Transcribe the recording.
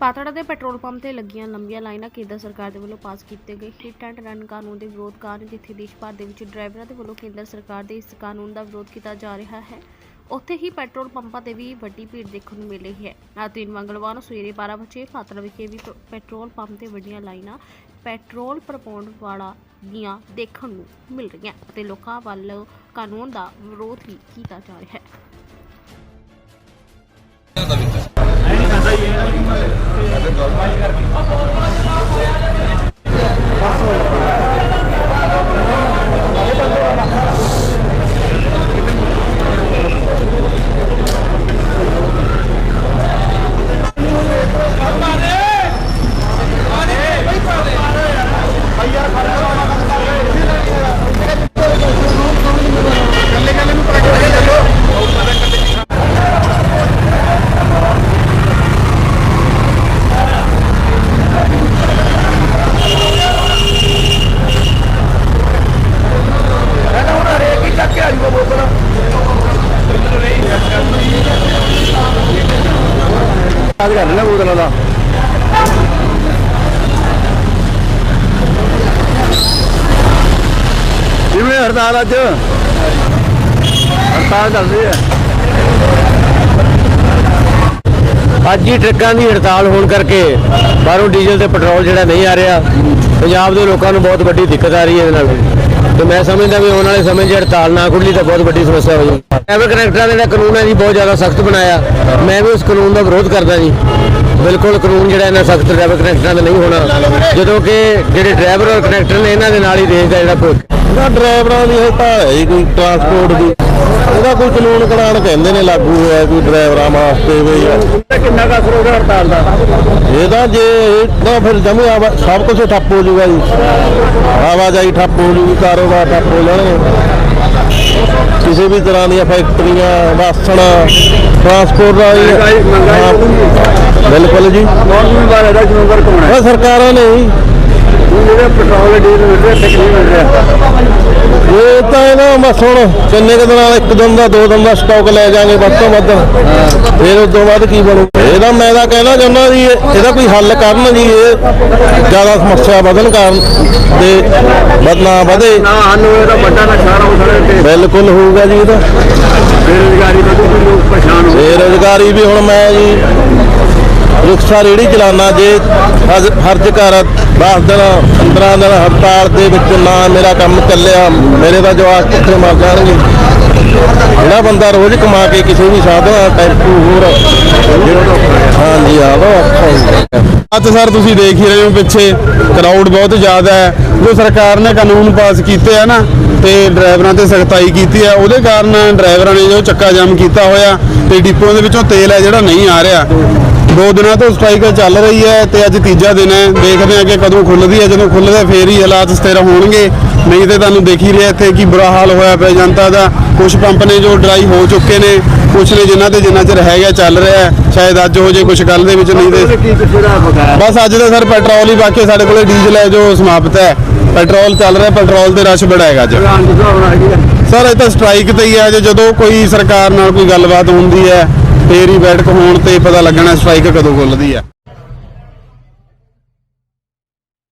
ਪਾਤੜਾ ਦੇ petrol pump ਤੇ ਲੱਗੀਆਂ ਲੰਬੀਆਂ ਲਾਈਨਾਂ ਕੇਂਦਰ ਸਰਕਾਰ ਦੇ ਵੱਲੋਂ ਪਾਸ ਕੀਤੇ ਗਏ ਹਿੱਟ ਐਂਡ ਰਨ ਕਾਨੂੰਨ ਦੇ ਵਿਰੋਧ ਕਾਰਨ ਜਿੱਥੇ ਦੇਸ਼ ਭਰ ਦੇ ਵਿੱਚ ਡਰਾਈਵਰਾਂ ਦੇ ਵੱਲੋਂ ਕੇਂਦਰ ਸਰਕਾਰ ਦੇ ਇਸ ਕਾਨੂੰਨ ਦਾ ਵਿਰੋਧ ਕੀਤਾ ਜਾ ਰਿਹਾ ਹੈ, ਉੱਥੇ ਹੀ ਪੈਟਰੋਲ ਪੰਪਾਂ ਤੇ ਵੀ ਵੱਡੀ ਭੀੜ ਦੇਖਣ ਨੂੰ ਮਿਲ ਰਹੀ ਹੈ ਆ ਮੰਗਲਵਾਰ ਨੂੰ ਸਵੇਰੇ 12 ਵਜੇ ਪਾਤੜਾ ਵਿਖੇ ਵੀ ਪੈਟਰੋਲ ਪੰਪ ਤੇ ਵੱਡੀਆਂ ਲਾਈਨਾਂ ਪੈਟਰੋਲ ਭਰਵਾਉਣ ਵਾਲਾ ਦੀਆਂ ਦੇਖਣ ਨੂੰ ਮਿਲ ਰਹੀਆਂ ਅਤੇ ਲੋਕਾਂ ਵੱਲ ਕਾਨੂੰਨ ਦਾ ਵਿਰੋਧ ਵੀ ਕੀਤਾ ਜਾ ਰਿਹਾ ਹੈ। Evet. ਯਾਦ ਕਰ ਲੈਣਾ ਬੋਤਲਾਂ ਦਾ। ਕਿਵੇਂ ਹੜਤਾਲ ਅੱਜ? ਹੜਤਾਲ ਚੱਲ ਰਹੀ ਹੈ। ਅੱਜ ਹੀ ਟਰੱਕਾਂ ਦੀ ਹੜਤਾਲ ਹੋਣ ਕਰਕੇ ਬਾਹਰੋਂ ਡੀਜ਼ਲ ਤੇ ਪੈਟਰੋਲ ਜਿਹੜਾ ਨਹੀਂ ਆ ਰਿਹਾ, ਪੰਜਾਬ ਦੇ ਲੋਕਾਂ ਨੂੰ ਬਹੁਤ ਵੱਡੀ ਦਿੱਕਤ ਆ ਰਹੀ ਹੈ ਇਹਦੇ ਨਾਲ। ਤੇ ਮੈਂ ਸਮਝਦਾ ਵੀ ਆਉਣ ਵਾਲੇ ਸਮੇਂ 'ਚ ਹੜਤਾਲ ਨਾ ਖੁੱਲੀ ਤਾਂ ਬਹੁਤ ਵੱਡੀ ਸਮੱਸਿਆ ਹੋ ਜਾਊਗੀ। ਡਰਾਈਵਰ ਕਨੈਕਟਰਾਂ ਦਾ ਜਿਹੜਾ ਕਾਨੂੰਨ ਹੈ ਜੀ ਬਹੁਤ ਜ਼ਿਆਦਾ ਸਖਤ ਬਣਾਇਆ। ਮੈਂ ਵੀ ਉਸ ਕਾਨੂੰਨ ਦਾ ਵਿਰੋਧ ਕਰਦਾ ਜੀ। ਬਿਲਕੁਲ ਕਾਨੂੰਨ ਜਿਹੜਾ ਇਹਨਾਂ ਸਖਤ ਡਰਾਈਵਰ ਕਨੈਕਟਰਾਂ ਦਾ ਨਹੀਂ ਹੋਣਾ। ਜਦੋਂ ਕਿ ਜਿਹੜੇ ਡਰਾਈਵਰ ਔਰ ਕਨੈਕਟਰ ਨੇ ਇਹਨਾਂ ਦੇ ਨਾਲ ਹੀ ਦੇਸ਼ ਦਾ ਜਿਹੜਾ ਭਵਿੱਖ ਡਰਾਈਵਰਾਂ ਦੀ ਹੜਤਾਲ ਹੈ ਜੀ ਕੋਈ ਟਰਾਂਸਪੋਰਟ ਦੀ। ਇਹਦਾ ਕੋਈ ਕਾਨੂੰਨ ਕਰਾਣ ਕਹਿੰਦੇ ਨੇ ਲਾਗੂ ਹੋਇਆ ਕੋਈ ਡਰਾਈਵਰਾਂ ਵਾਸਤੇ ਵੀ। ਕਿੰਨਾ ਕੁ ਅਸਰ ਹੋਗਾ ਹੜਤਾਲ ਦਾ ਇਹਦਾ ਜੇ ਤਾਂ ਫਿਰ ਜਮੇ ਸਭ ਕੁਝ ਠੱਪ ਹੋ ਜਾਊਗਾ ਜੀ। ਆਵਾਜਾਈ ਠੱਪ ਹੋ ਜੂਗੀ ਕਾਰੋਬਾਰ ਠੱਪ ਹੋ ਜਾਣਗੇ। ਕਿਸੇ ਵੀ ਤਰ੍ਹਾਂ ਦੀਆਂ ਫੈਕਟਰੀਆਂ ਵਾਸਣ ਟਰਾਂਸਪੋਰਟ ਦਾ ਹਾਂ, ਬਿਲਕੁਲ ਜੀ। ਬਾਰੇ ਜ਼ਿੰਮੇਵਾਰ ਕੌਣ ਸਰਕਾਰਾਂ ਨੇ ਜਿਹੜੇ ਪੈਟਰੋਲ ਡੀਜ਼ਲ ਮਿਲ ਰਿਹਾ ਤਕਲੀਫ ਮਿਲ ਰਿਹਾ। ਇਹ ਤਾਂ ਇਹਨਾਂ ਬਸ ਹੁਣ ਕਿੰਨੇ ਕੁ ਦਿਨਾਂ ਦਾ ਇੱਕ ਦਿਨ ਦਾ ਦੋ ਦਿਨ ਦਾ ਸਟਾਕ ਲੈ ਜਾਾਂਗੇ ਵੱਧ ਤੋਂ ਵੱਧ। ਫਿਰ ਉਸ ਤੋਂ ਬਾਅਦ ਕੀ ਬਣੂ? ਇਹਦਾ ਮੈਂ ਤਾਂ ਕਹਿਣਾ ਚਾਹੁੰਦਾ ਜੀ ਇਹ- ਇਹਦਾ ਕੋਈ ਹੱਲ ਕਰਨ ਜੀ ਇਹ ਜ਼ਿਆਦਾ ਸਮੱਸਿਆ ਵਧਣ ਕਾਰਨ ਤੇ ਵਧਣਾ ਵਧੇ। ਨਾ ਹਨ ਹੋਏ ਤਾਂ ਵੱਡਾ ਨੁਕਸਾਨ ਹੋ ਸਕਦਾ ਤੇ ਬਿਲਕੁਲ ਹੋਊਗਾ ਜੀ ਇਹਦਾ ਬੇਰੁਜ਼ਗਾਰੀ ਵਧੂਗੀ ਲੋਕ ਪਰੇਸ਼ਾਨ ਹੋ ਬੇਰੁਜ਼ਗਾਰੀ ਵੀ ਹੁਣ ਮੈਂ ਜੀ ਰਿਕਸ਼ਾ ਰੇੜੀ ਚਲਾਉਣਾ ਜੇ ਹਰਜ ਘਰ 10 ਦਿਨ 15 ਦਿਨ ਹੜਤਾਲ ਦੇ ਵਿੱਚ ਨਾ ਮੇਰਾ ਕੰਮ ਚੱਲਿਆ, ਮੇਰੇ ਦਾ ਜਵਾਕ ਕਿੱਥੇ ਮਰ ਜਾਣਗੇ। ਜਿਹੜਾ ਬੰਦਾ ਰੋਜ਼ ਕਮਾ ਕੇ ਕਿਸੇ ਵੀ ਸਾਧਨ, ਟੈਂਪੂ ਹੋਰ, ਹਾਂਜੀ ਆ ਅੱਜ ਸਰ ਤੁਸੀਂ ਦੇਖ ਹੀ ਰਹੇ ਹੋ ਪਿੱਛੇ ਕਰਾਊਡ ਬਹੁਤ ਜ਼ਿਆਦਾ ਹੈ। ਜੋ ਸਰਕਾਰ ਨੇ ਕਾਨੂੰਨ ਪਾਸ ਕੀਤੇ ਆ ਨਾ, ਤੇ ਡਰਾਈਵਰਾਂ ਤੇ ਸਖਤਾਈ ਕੀਤੀ ਹੈ ਉਹਦੇ ਕਾਰਨ ਡਰਾਈਵਰਾਂ ਨੇ ਜੋ ਚੱਕਾ ਜਾਮ ਕੀਤਾ ਹੋਇਆ, ਤੇ ਡਿਪੂਆਂ ਦੇ ਵਿੱਚੋਂ ਤੇਲ ਹੈ ਜਿਹੜਾ ਨਹੀਂ ਆ ਰਿਹਾ। ਦੋ ਦਿਨਾਂ ਤੋਂ ਸਟ੍ਰਾਈਕ ਚੱਲ ਰਹੀ ਹੈ ਤੇ ਅੱਜ ਤੀਜਾ ਦਿਨ ਹੈ। ਦੇਖਦੇ ਹਾਂ ਕਿ ਕਦੋਂ ਖੁੱਲਦੀ ਹੈ। ਜਦੋਂ ਖੁੱਲਦਾ ਫੇਰ ਹੀ ਹਾਲਾਤ ਸਥਿਰ ਹੋਣਗੇ। ਨਹੀਂ ਤੇ ਤੁਹਾਨੂੰ ਦੇਖ ਹੀ ਰਿਹਾ ਇੱਥੇ ਕੀ ਬੁਰਾ ਹਾਲ ਹੋਇਆ ਪਿਆ। ਜਨਤਾ ਦਾ ਕੁਝ ਪੰਪ ਨੇ ਜੋ ਡਰਾਈ ਹੋ ਚੁੱਕੇ ਨੇ। ਕੁਝ ਨੇ ਜਿਨ੍ਹਾਂ ਤੇ ਜਿੰਨਾ ਚਿਰ ਹੈਗਾ ਚੱਲ ਰਿਹਾ। ਸ਼ਾਇਦ ਅੱਜ ਹੋ ਜੇ ਕੁਝ ਕੱਲ ਦੇ ਵਿੱਚ ਨਹੀਂ ਤੇ ਦਾ ਬਸ ਅੱਜ ਤਾਂ ਸਰ ਪੈਟਰੋਲ ਹੀ ਬਾਕੀ ਸਾਡੇ ਕੋਲੇ ਡੀਜ਼ਲ ਹੈ ਜੋ ਸਮਾਪਤ ਹੈ। ਪੈਟਰੋਲ ਚੱਲ ਰਿਹਾ ਪੈਟਰੋਲ ਤੇ ਰਸ਼ ਬੜਾ ਹੈਗਾ ਅੱਜ। ਦੀ ਸਰ ਇਹ ਤਾਂ ਸਟ੍ਰਾਈਕ ਤੇ ਹੀ ਹੈ। ਜੇ ਜਦੋਂ ਕੋਈ ਸਰਕਾਰ ਨਾਲ ਕੋਈ ਗੱਲਬਾਤ ਹੁੰਦੀ ਹੈ ਫੇਰ ਹੀ ਬੈਠਕ ਹੋਣ ਤੇ ਪਤਾ ਲੱਗਣਾ ਸਟ੍ਰਾਈਕ ਕਦੋਂ ਖੁੱਲਦੀ ਹੈ